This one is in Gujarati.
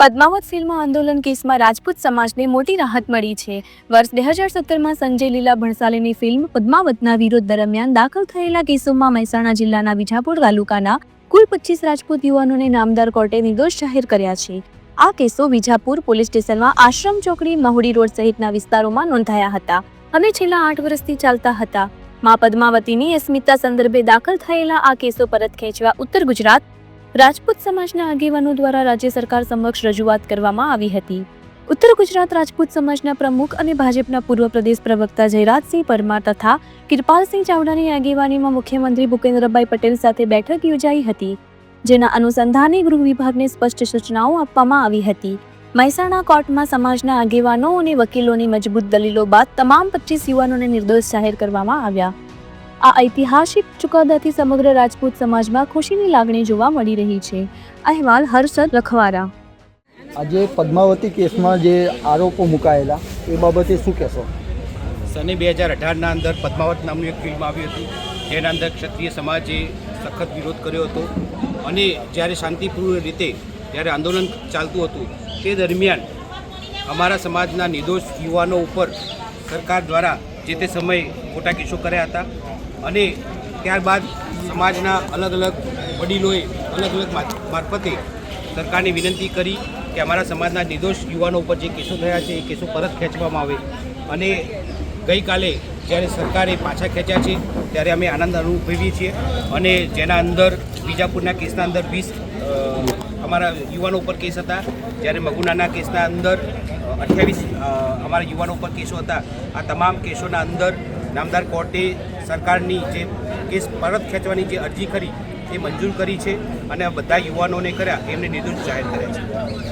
પદ્માવત ફિલ્મ આંદોલન કેસમાં રાજપૂત સમાજને મોટી રાહત મળી છે. વર્ષ બે હજાર સત્તરમાં સંજય લીલા ભણસાલીની ફિલ્મ પદ્માવતના વિરોધ દરમિયાન દાખલ થયેલા કેસોમાં મહેસાણા જિલ્લાના વિજાપુર તાલુકાના કુલ પચીસ રાજપૂત યુવાનોને નામદાર કોર્ટે નિર્દોષ જાહેર કર્યા છે. આ કેસો વિજાપુર પોલીસ સ્ટેશનમાં આશ્રમ ચોકડી, મહુડી રોડ સહિતના વિસ્તારોમાં નોંધાયા હતા અને છેલ્લા આઠ વર્ષથી ચાલતા હતા. મા પદ્માવતીની અસ્મિતા સંદર્ભે દાખલ થયેલા આ કેસો પરત ખેંચવા ઉત્તર ગુજરાત રાજપૂત સમાજના આગેવાનો દ્વારા રાજ્ય સરકાર સમક્ષ રજૂઆત કરવામાં આવી હતી. ઉત્તર ગુજરાત રાજપૂત સમાજના પ્રમુખ અને ભાજપના પૂર્વ પ્રદેશ પ્રવક્તા જયરાજસિંહ પરમાર તથા કિરપાલસિંહ ચાવડાની આગેવાનીમાં મુખ્યમંત્રી ભૂપેન્દ્રભાઈ પટેલ સાથે બેઠક યોજાઈ હતી, જેના અનુસંધાને ગૃહ વિભાગને સ્પષ્ટ સૂચનાઓ આપવામાં આવી હતી. મહેસાણા કોર્ટમાં સમાજના આગેવાનો અને વકીલોની મજબૂત દલીલો બાદ તમામ પચીસ યુવાનોને નિર્દોષ જાહેર કરવામાં આવ્યા. આ ઐતિહાસિક ચુકાદાથી સમગ્ર રાજપૂત સમાજમાં ખુશીની લાગણી જોવા મળી રહી છે. અહેવાલ હર્ષદ લખવારા. આજે પદ્માવતી કેસમાં જે આરોપો મુકાયેલા એ બાબતે શું કહેશો? સને બે હજાર અઢારના અંદર પદ્માવત નામની એક ફિલ્મ આવી હતી જેના અંદર ક્ષત્રિય સમાજે સખત વિરોધ કર્યો હતો. અને જ્યારે શાંતિપૂર્ણ રીતે જ્યારે આંદોલન ચાલતું હતું તે દરમિયાન અમારા સમાજના નિર્દોષ યુવાનો ઉપર સરકાર દ્વારા જે તે સમયે ખોટા કેસો કર્યા હતા અને ત્યારબાદ સમાજના અલગ અલગ વડીલોએ અલગ અલગ મારફતે સરકારને વિનંતી કરી કે અમારા સમાજના નિર્દોષ યુવાનો ઉપર જે કેસો થયા છે એ કેસો પરત ખેંચવામાં આવે. અને ગઈકાલે જ્યારે સરકારે પાછા ખેંચ્યા છે, ત્યારે અમે આનંદ અનુભવીએ છીએ. અને જેના અંદર, બીજાપુરના કેસના અંદર વીસ અમારા યુવાનો ઉપર કેસ હતા. જ્યારે મગુનાના કેસના અંદર અઠ્યાવીસ અમારા યુવાનો ઉપર કેસો હતા. આ તમામ કેસોના અંદર નામદાર કોર્ટે સરકારની જે કેસ પરત ખેંચવાની જે અરજી કરી, એ મંજૂર કરી છે અને બધા યુવાનોને કર્યા, એમને નિર્દોષ જાહેર કર્યા છે.